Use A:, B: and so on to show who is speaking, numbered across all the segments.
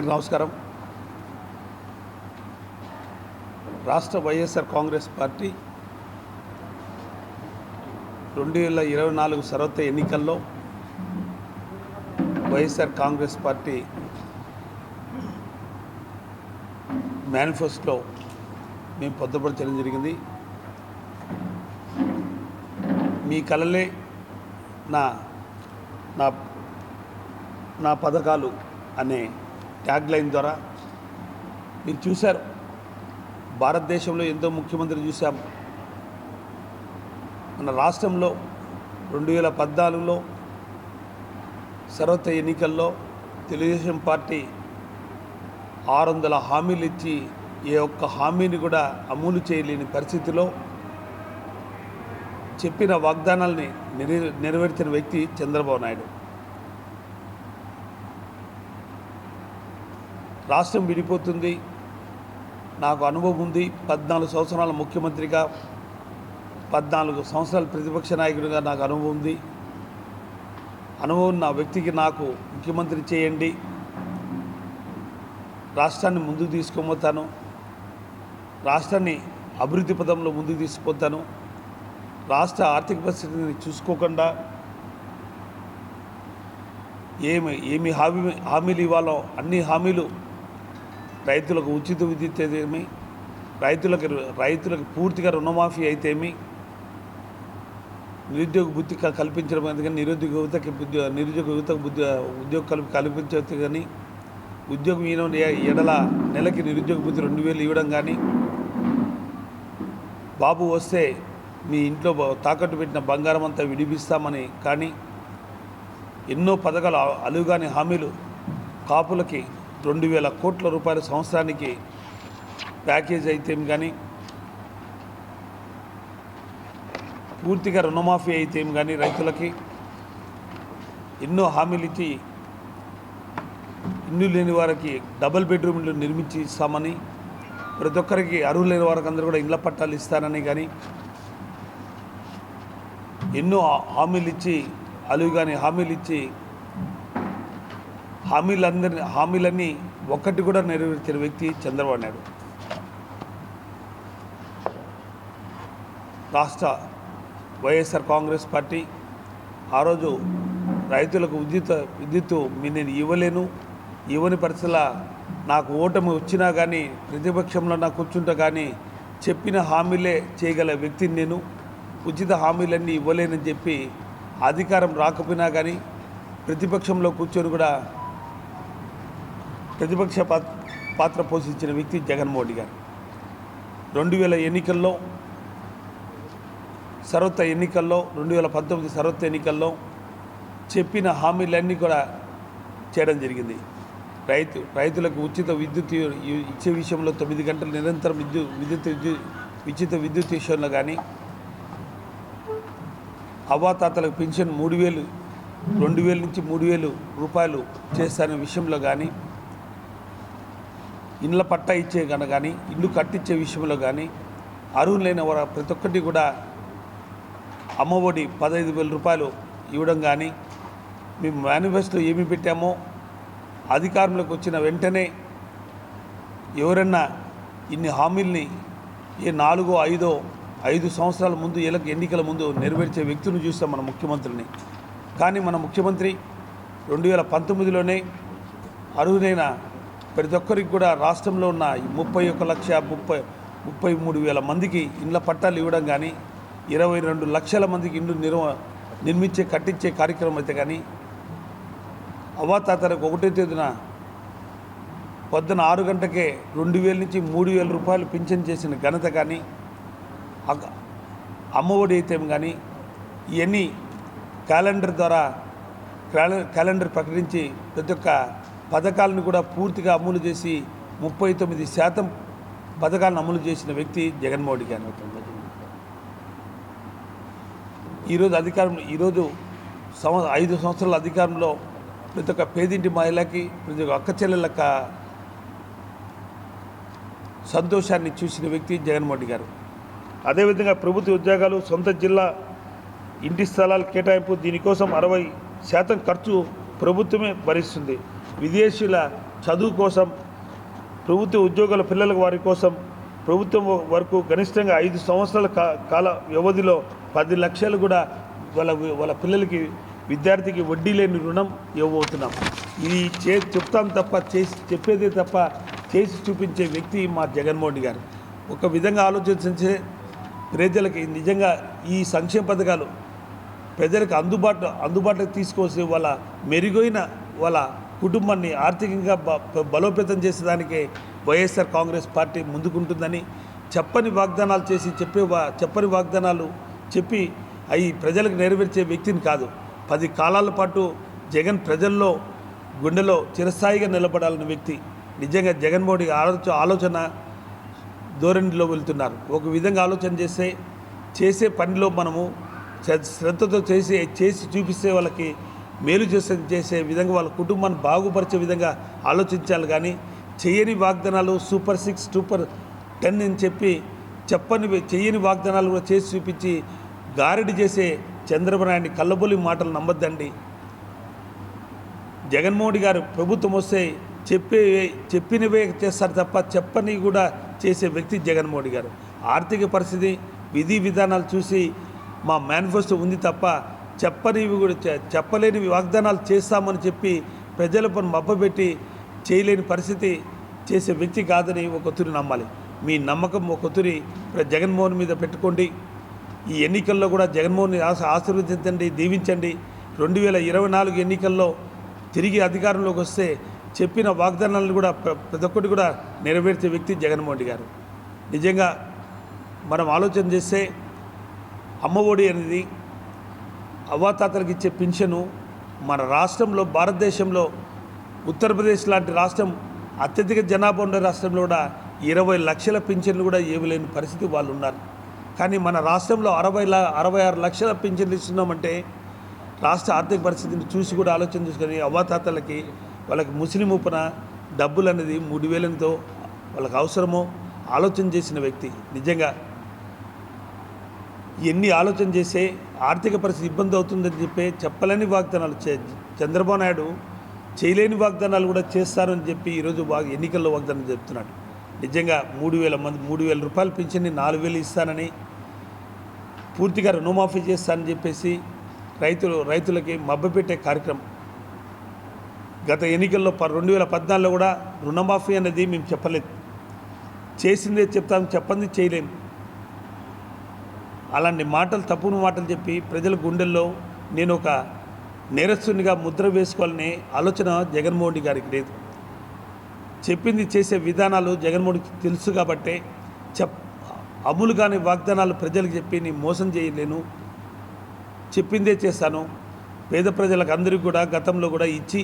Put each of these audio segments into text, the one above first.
A: అందరికీ నమస్కారం. రాష్ట్ర వైఎస్ఆర్ కాంగ్రెస్ పార్టీ రెండు వేల ఇరవై నాలుగు సర్వత ఎన్నికల్లో వైఎస్ఆర్ కాంగ్రెస్ పార్టీ మేనిఫెస్టోలో మేము పొద్దుపరచడం జరిగింది. మీ కళలే నా నా నా పథకాలు అనే ట్యాగ్ లైన్ ద్వారా మీరు చూశారు. భారతదేశంలో ఎంతో ముఖ్యమంత్రి చూశాం. మన రాష్ట్రంలో రెండు వేల పద్నాలుగులో సర్వత ఎన్నికల్లో తెలుగుదేశం పార్టీ ఆరు వందల హామీలు ఇచ్చి ఏ ఒక్క హామీని కూడా అమలు చేయలేని పరిస్థితిలో చెప్పిన వాగ్దానాల్ని నెరవేర్చిన వ్యక్తి చంద్రబాబు నాయుడు. రాష్ట్రం విడిపోతుంది. నాకు అనుభవం ఉంది. పద్నాలుగు సంవత్సరాల ముఖ్యమంత్రిగా పద్నాలుగు సంవత్సరాల ప్రతిపక్ష నాయకుడిగా నాకు అనుభవం ఉంది. అనుభవం నా వ్యక్తికి నాకు ముఖ్యమంత్రి చేయండి. రాష్ట్రాన్ని ముందుకు తీసుకుపోతాను. రాష్ట్రాన్ని అభివృద్ధి పదంలో ముందుకు తీసుకుపోతాను. రాష్ట్ర ఆర్థిక పరిస్థితిని చూసుకోకుండా ఏమి ఏమి హామీ హామీలు ఇవ్వాలో అన్ని హామీలు రైతులకు ఉచిత విద్యుత్ అయితేమి రైతులకు రైతులకు పూర్తిగా రుణమాఫీ అయితేమి? నిరుద్యోగ బుద్ధి కల్పించడం ఎందుకని? నిరుద్యోగ యువతకి బుద్ధి నిరుద్యోగ యువతకు బుద్ధి ఉద్యోగ కల్పి కల్పించవచ్చు కానీ ఉద్యోగం ఈయన ఎడల నెలకి నిరుద్యోగ బుద్ధి రెండు వేలు ఇవ్వడం కానీ బాబు వస్తే మీ ఇంట్లో తాకట్టు పెట్టిన బంగారం అంతా విడిపిస్తామని కానీ ఎన్నో పథకాలు అలుగాని హామీలు కాపులకి రెండు వేల కోట్ల రూపాయల సంవత్సరానికి ప్యాకేజ్ అయితే కానీ పూర్తిగా రుణమాఫీ అయితే కానీ రైతులకి ఎన్నో హామీలు ఇచ్చి ఇల్లు లేని వారికి డబుల్ బెడ్రూమ్లు నిర్మించి ఇస్తామని ప్రతి ఒక్కరికి అరువు లేని వారికి అందరూ కూడా ఇళ్ళ పట్టాలు ఇస్తానని కానీ ఎన్నో హామీలు ఇచ్చి అలువు కానీ హామీలు ఇచ్చి హామీలందరినీ హామీలన్నీ ఒక్కటి కూడా నెరవేర్చిన వ్యక్తి చంద్రబాబు నాయుడు. రాష్ట్ర వైఎస్ఆర్ కాంగ్రెస్ పార్టీ ఆ రోజు రైతులకు విద్యుత్ విద్యుత్తు మీ నేను ఇవ్వలేను. ఇవ్వని పరిస్థితుల నాకు ఓటమి వచ్చినా కానీ ప్రతిపక్షంలో నాకు కూర్చుంటా కానీ చెప్పిన హామీలే చేయగల వ్యక్తిని నేను. ఉచిత హామీలన్నీ ఇవ్వలేనని చెప్పి అధికారం రాకపోయినా కానీ ప్రతిపక్షంలో కూర్చొని కూడా ప్రతిపక్ష పాత్ర పాత్ర పోషించిన వ్యక్తి జగన్మోహన్ గారు. రెండు వేల ఎన్నికల్లో సర్వత ఎన్నికల్లో రెండు వేల పంతొమ్మిది సర్వత్ర ఎన్నికల్లో చెప్పిన హామీలన్నీ కూడా చేయడం జరిగింది. రైతు రైతులకు ఉచిత విద్యుత్ ఇచ్చే విషయంలో తొమ్మిది గంటలు నిరంతరం విద్యుత్ విద్యుత్ ఉచిత విద్యుత్ విషయంలో కానీ అవ్వాతాతలకు పెన్షన్ మూడు వేలు రెండు వేల నుంచి మూడు వేలు రూపాయలు చేస్తానే విషయంలో కానీ ఇండ్ల పట్టా ఇచ్చే కనుక కానీ ఇల్లు కట్టించే విషయంలో కానీ అర్హులైన వారు ప్రతి ఒక్కటి కూడా అమ్మఒడి పదహైదు వేల రూపాయలు ఇవ్వడం కానీ మేము మేనిఫెస్టో ఏమి పెట్టామో అధికారంలోకి వచ్చిన వెంటనే ఎవరన్నా ఇన్ని హామీల్ని ఏ నాలుగో ఐదో ఐదు సంవత్సరాల ముందు ఎలక ఎన్నికల ముందు నెరవేర్చే వ్యక్తిని చూస్తాం మన ముఖ్యమంత్రిని. కానీ మన ముఖ్యమంత్రి రెండు వేల పంతొమ్మిదిలోనే అర్హులైన ప్రతి ఒక్కరికి కూడా రాష్ట్రంలో ఉన్న ఈ ముప్పై ఒక లక్ష ముప్పై ముప్పై మూడు వేల మందికి ఇండ్ల పట్టాలు ఇవ్వడం కానీ ఇరవై రెండు లక్షల మందికి ఇండ్లు నిర్వ నిర్మించే కట్టించే కార్యక్రమం అయితే కానీ అవ్వాతాతలకు ఒకటో తేదీన పొద్దున ఆరు గంటకే రెండు వేల నుంచి మూడు వేల రూపాయలు పింఛన్ చేసిన ఘనత కానీ అమ్మఒడి అయితే కానీ ఇవన్నీ క్యాలెండర్ ద్వారా క్యాలెండర్ ప్రకటించి ప్రతి ఒక్క పథకాలను కూడా పూర్తిగా అమలు చేసి ముప్పై తొమ్మిది శాతం పథకాలను అమలు చేసిన వ్యక్తి జగన్మోహన్ రెడ్డి గారు. ఈరోజు అధికారం ఈరోజు సంవ ఐదు సంవత్సరాల అధికారంలో ప్రతి ఒక్క పేదింటి మహిళకి ప్రతి ఒక్క అక్క చెల్లెళ్ళక సంతోషాన్ని చూసిన వ్యక్తి జగన్మోహన్ గారు. అదేవిధంగా ప్రభుత్వ ఉద్యోగాలు సొంత జిల్లా ఇంటి స్థలాల కేటాయింపు దీనికోసం అరవై శాతం ఖర్చు ప్రభుత్వమే భరిస్తుంది. విదేశీయుల చదువు కోసం ప్రభుత్వ ఉద్యోగుల పిల్లల వారి కోసం ప్రభుత్వం వరకు గరిష్టంగా ఐదు సంవత్సరాల కాల వ్యవధిలో పది లక్షలు కూడా వాళ్ళ వాళ్ళ పిల్లలకి విద్యార్థికి వడ్డీ లేని రుణం ఇవ్వబోతున్నాం. ఇది చే చెప్తాం తప్ప చేసి చెప్పేదే తప్ప చేసి చూపించే వ్యక్తి మా జగన్మోహన్ గారు. ఒక విధంగా ఆలోచించే ప్రజలకి నిజంగా ఈ సంక్షేమ పథకాలు ప్రజలకు అందుబాటు అందుబాటులోకి తీసుకొచ్చి వాళ్ళ మెరుగైన వాళ్ళ కుటుంబాన్ని ఆర్థికంగా బలోపేతం చేసేదానికి వైఎస్ఆర్ కాంగ్రెస్ పార్టీ ముందుకుంటుందని చెప్పని వాగ్దానాలు చేసి చెప్పే వా చెప్పని వాగ్దానాలు చెప్పి అవి ప్రజలకు నెరవేర్చే వ్యక్తిని కాదు. పది కాలాల పాటు జగన్ ప్రజల్లో గుండెలో చిరస్థాయిగా నిలబడాలని వ్యక్తి. నిజంగా జగన్మోహన్ ఆలోచన ఆలోచన ధోరణిలో వెళ్తున్నారు. ఒక విధంగా ఆలోచన చేస్తే చేసే పనిలో మనము శ్రద్ధతో చేసి చేసి చూపిస్తే వాళ్ళకి మేలు చేసే చేసే విధంగా వాళ్ళ కుటుంబాన్ని బాగుపరిచే విధంగా ఆలోచించాలి. కానీ చేయని వాగ్దానాలు సూపర్ సిక్స్ సూపర్ టెన్ అని చెప్పి చెప్పని చేయని వాగ్దానాలు కూడా చేసి చూపించి గారడి చేసే చంద్రబాబు నాయుడిని కళ్ళబొలి మాటలు నమ్మొద్దండి. జగన్మోహన్ గారు ప్రభుత్వం వస్తే చెప్పే చెప్పినవే చేస్తారు తప్ప చెప్పని కూడా చేసే వ్యక్తి జగన్మోహన్ గారు. ఆర్థిక పరిస్థితి విధి విధానాలు చూసి మా మేనిఫెస్టో ఉంది తప్ప చెప్పనివి కూడా చెప్పలేని వాగ్దానాలు చేస్తామని చెప్పి ప్రజల పని చేయలేని పరిస్థితి చేసే వ్యక్తి కాదని ఒకతురి నమ్మాలి. మీ నమ్మకం ఒకతురి జగన్మోహన్ మీద పెట్టుకోండి. ఈ ఎన్నికల్లో కూడా జగన్మోహన్ ఆశ ఆశీర్వదించండి దీవించండి. రెండు వేల ఇరవై నాలుగు ఎన్నికల్లో తిరిగి అధికారంలోకి వస్తే చెప్పిన వాగ్దానాలను కూడా ప్రతి ఒక్కటి కూడా నెరవేర్చే వ్యక్తి జగన్మోహన్ గారు. నిజంగా మనం ఆలోచన చేస్తే అమ్మఒడి అనేది అవ్వాతాతలకు ఇచ్చే పింఛను మన రాష్ట్రంలో భారతదేశంలో ఉత్తరప్రదేశ్ లాంటి రాష్ట్రం అత్యధిక జనాభా ఉండే రాష్ట్రంలో కూడా ఇరవై లక్షల పింఛన్లు కూడా ఇవ్వలేని పరిస్థితి వాళ్ళు ఉన్నారు కానీ మన రాష్ట్రంలో అరవై ల అరవై ఆరు లక్షల పింఛన్లు ఇస్తున్నామంటే రాష్ట్ర ఆర్థిక పరిస్థితిని చూసి కూడా ఆలోచన చేసుకొని అవ్వాతాతలకి వాళ్ళకి ముస్లిం ఉపన డబ్బులు అనేది మూడు వేలతో వాళ్ళకి అవసరమో ఆలోచన చేసిన వ్యక్తి. నిజంగా ఎన్ని ఆలోచన చేసే ఆర్థిక పరిస్థితి ఇబ్బంది అవుతుందని చెప్పి చెప్పలేని వాగ్దానాలు చే చంద్రబాబు నాయుడు చేయలేని వాగ్దానాలు కూడా చేస్తారని చెప్పి ఈరోజు వాగ్ ఎన్నికల్లో వాగ్దానం చెప్తున్నాడు. నిజంగా మూడు వేల మంది మూడు వేల రూపాయలు పింఛన్ని నాలుగు వేలు ఇస్తానని పూర్తిగా రుణమాఫీ చేస్తానని చెప్పేసి రైతులు రైతులకి మభ్యపెట్టే కార్యక్రమం. గత ఎన్నికల్లో ప- రెండు వేల పద్నాలుగులో కూడా రుణమాఫీ అనేది మేము చెప్పలేదు. చేసిందే చెప్తాం చెప్పంది చేయలేము అలాంటి మాటలు తప్పును మాటలు చెప్పి ప్రజల గుండెల్లో నేను ఒక నేరస్తునిగా ముద్ర వేసుకోవాలనే ఆలోచన జగన్మోహన్ రెడ్డి గారికి లేదు. చెప్పింది చేసే విధానాలు జగన్మోహన్కి తెలుసు కాబట్టే చెప్ అమలు కాని వాగ్దానాలు ప్రజలకు చెప్పి నేను మోసం చేయలేను. చెప్పిందే చేస్తాను. పేద ప్రజలకు అందరికీ కూడా గతంలో కూడా ఇచ్చి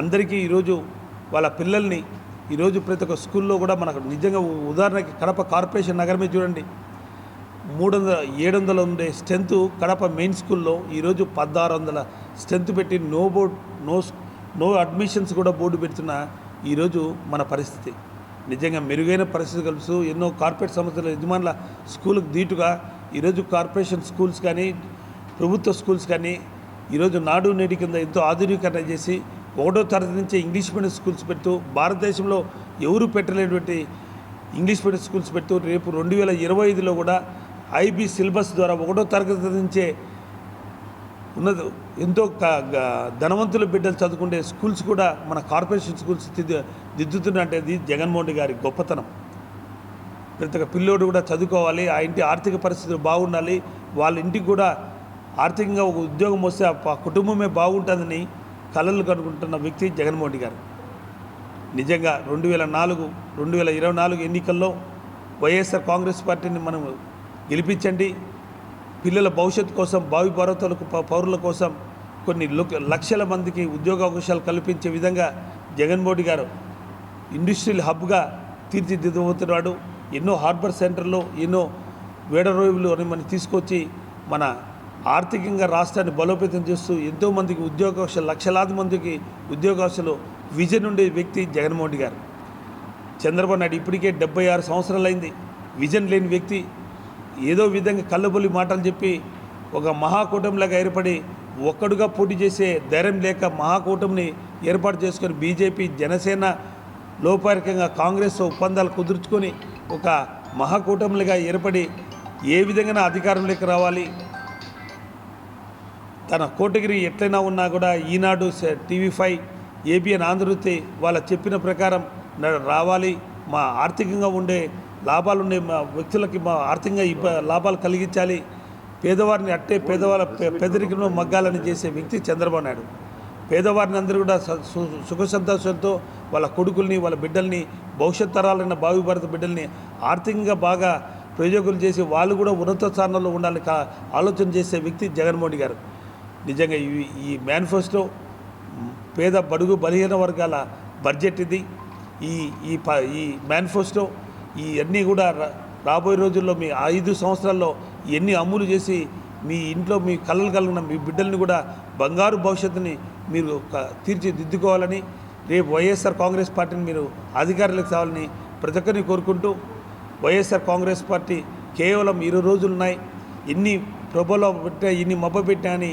A: అందరికీ ఈరోజు వాళ్ళ పిల్లల్ని ఈరోజు ప్రతి ఒక్క స్కూల్లో కూడా మనకు నిజంగా ఉదాహరణకి కడప కార్పొరేషన్ నగరమే చూడండి. మూడు వందల ఏడు వందల ఉండే స్ట్రెంత్ కడప మెయిన్ స్కూల్లో ఈరోజు పదహారు వందల స్ట్రెంత్ పెట్టి no board no no admissions కూడా బోర్డు పెడుతున్న ఈరోజు మన పరిస్థితి. నిజంగా మెరుగైన పరిస్థితి కలుసు ఎన్నో కార్పొరేట్ సంస్థల యజమానుల స్కూల్కి దీటుగా ఈరోజు కార్పొరేషన్ స్కూల్స్ కానీ ప్రభుత్వ స్కూల్స్ కానీ ఈరోజు నాడు నేటి కింద ఎంతో ఆధునీకరణ చేసి ఒకటో తరగతి నుంచే ఇంగ్లీష్ మీడియం స్కూల్స్ పెడుతూ భారతదేశంలో ఎవరు పెట్టలేనటువంటి ఇంగ్లీష్ మీడియం స్కూల్స్ పెడుతూ రేపు రెండు వేల ఇరవై ఐదులో కూడా ఐబీ సిలబస్ ద్వారా ఒకటో తరగతి నుంచే ఉన్నది. ఎంతో ధనవంతుల బిడ్డలు చదువుకునే స్కూల్స్ కూడా మన కార్పొరేషన్ స్కూల్స్ దిద్దు దిద్దుతున్నట్టే ఇది జగన్మోహన్ రెడ్డి గారి గొప్పతనం. ప్రతి ఒక్క పిల్లోడు కూడా చదువుకోవాలి. ఆ ఇంటి ఆర్థిక పరిస్థితులు బాగుండాలి. వాళ్ళ ఇంటికి కూడా ఆర్థికంగా ఒక ఉద్యోగం వస్తే ఆ కుటుంబమే బాగుంటుందని కలలు కనుకుంటున్న వ్యక్తి జగన్మోహన్ రెడ్డి గారు. నిజంగా రెండు వేల నాలుగు రెండు వేల ఇరవై నాలుగు ఎన్నికల్లో వైఎస్ఆర్ కాంగ్రెస్ పార్టీని మనం గెలిపించండి. పిల్లల భవిష్యత్తు కోసం భావి భారతలకు పౌరుల కోసం కొన్ని లక్షల మందికి ఉద్యోగ అవకాశాలు కల్పించే విధంగా జగన్మోహన్ గారు ఇండస్ట్రియల్ హబ్గా తీర్చిదిద్దబోతున్నాడు ఎన్నో హార్బర్ సెంటర్లో ఎన్నో వేడరోయులు అని మనం తీసుకొచ్చి మన ఆర్థికంగా రాష్ట్రాన్ని బలోపేతం చేస్తూ ఎంతోమందికి ఉద్యోగావకాశాలు లక్షలాది మందికి ఉద్యోగావకాశాలు విజన్ ఉండే వ్యక్తి జగన్మోహన్ గారు. చంద్రబాబు నాయుడు ఇప్పటికే డెబ్బై ఆరు సంవత్సరాలైంది. విజన్ లేని వ్యక్తి ఏదో విధంగా కళ్ళబొల్లి మాటలు చెప్పి ఒక మహాకూటమిలాగా ఏర్పడి ఒక్కడుగా పోటీ చేసే ధైర్యం లేక మహాకూటమిని ఏర్పాటు చేసుకొని బీజేపీ జనసేన లోపారికంగా కాంగ్రెస్ ఒప్పందాలు కుదుర్చుకొని ఒక మహాకూటమిలుగా ఏర్పడి ఏ విధంగా అధికారంలోకి రావాలి? తన కోటగిరి ఎట్లయినా ఉన్నా కూడా ఈనాడు స- టీవీ ఫైవ్ ఏబిఎన్ ఆంధ్రవృత్తి వాళ్ళ చెప్పిన ప్రకారం రావాలి. మా ఆర్థికంగా ఉండే లాభాలు ఉండే మా వ్యక్తులకి మా ఆర్థికంగా ఇబ్బ లాభాలు కలిగించాలి. పేదవారిని అట్టే పేదవాళ్ళ పె- మగ్గాలని చేసే వ్యక్తి చంద్రబాబు నాయుడు. పేదవారిని అందరూ కూడా సుఖ సంతోషంతో వాళ్ళ కొడుకుల్ని వాళ్ళ బిడ్డల్ని భవిష్యత్ తరాలైన భావి భారత బిడ్డల్ని ఆర్థికంగా బాగా ప్రయోజకులు చేసి వాళ్ళు కూడా ఉన్నత స్థానంలో ఉండాలని ఆలోచన చేసే వ్యక్తి జగన్మోహన్ గారు. నిజంగా ఈ ఈ మేనిఫెస్టో పేద బడుగు బలహీన వర్గాల బడ్జెట్ ఇది. ఈ ఈ ప ఈ మేనిఫెస్టో ఈ అన్నీ కూడా రా- రాబోయే రోజుల్లో మీ ఐదు సంవత్సరాల్లో ఎన్ని అమలు చేసి మీ ఇంట్లో మీ కళ్ళలు కలిగిన మీ బిడ్డల్ని కూడా బంగారు భవిష్యత్తుని మీరు తీర్చిదిద్దుకోవాలని రేపు వైఎస్ఆర్ కాంగ్రెస్ పార్టీని మీరు అధికారులకు కావాలని ప్రతి ఒక్కరిని కోరుకుంటూ వైఎస్ఆర్ కాంగ్రెస్ పార్టీ కేవలం ఇరవై రోజులు ఉన్నాయి ఎన్ని ప్రభలో పెట్టా ఎన్ని మబ్బ పెట్టా అని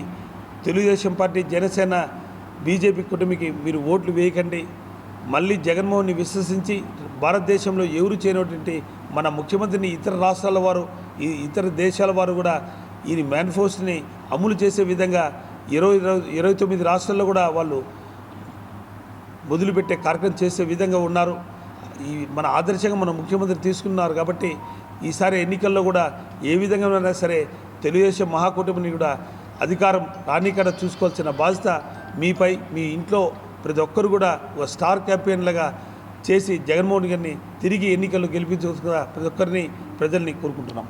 A: తెలుగుదేశం పార్టీ జనసేన బీజేపీ కుటుంబకి మీరు ఓట్లు వేయకండి. మళ్ళీ జగన్మోహన్ని విశ్వసించి భారతదేశంలో ఎవరు చేయనటువంటి మన ముఖ్యమంత్రిని ఇతర రాష్ట్రాల వారు ఈ ఇతర దేశాల వారు కూడా ఈ మేనిఫెస్టోని అమలు చేసే విధంగా ఇరవై ఇరవై తొమ్మిది రాష్ట్రాల్లో కూడా వాళ్ళు మొదలుపెట్టే కార్యక్రమం చేసే విధంగా ఉన్నారు. ఈ మన ఆదర్శంగా మన ముఖ్యమంత్రి తీసుకున్నారు కాబట్టి ఈసారి ఎన్నికల్లో కూడా ఏ విధంగా సరే తెలుగుదేశం మహాకూటమిని కూడా అధికారం రాణీకరణ చూసుకోవాల్సిన బాధ్యత మీపై మీ ఇంట్లో ప్రతి ఒక్కరు కూడా ఒక స్టార్ క్యాంపెయిన్లుగా చేసి జగన్మోహన్ గారిని తిరిగి ఎన్నికల్లో గెలిపించుకోగా ప్రతి ఒక్కరిని ప్రజల్ని కోరుకుంటున్నాం.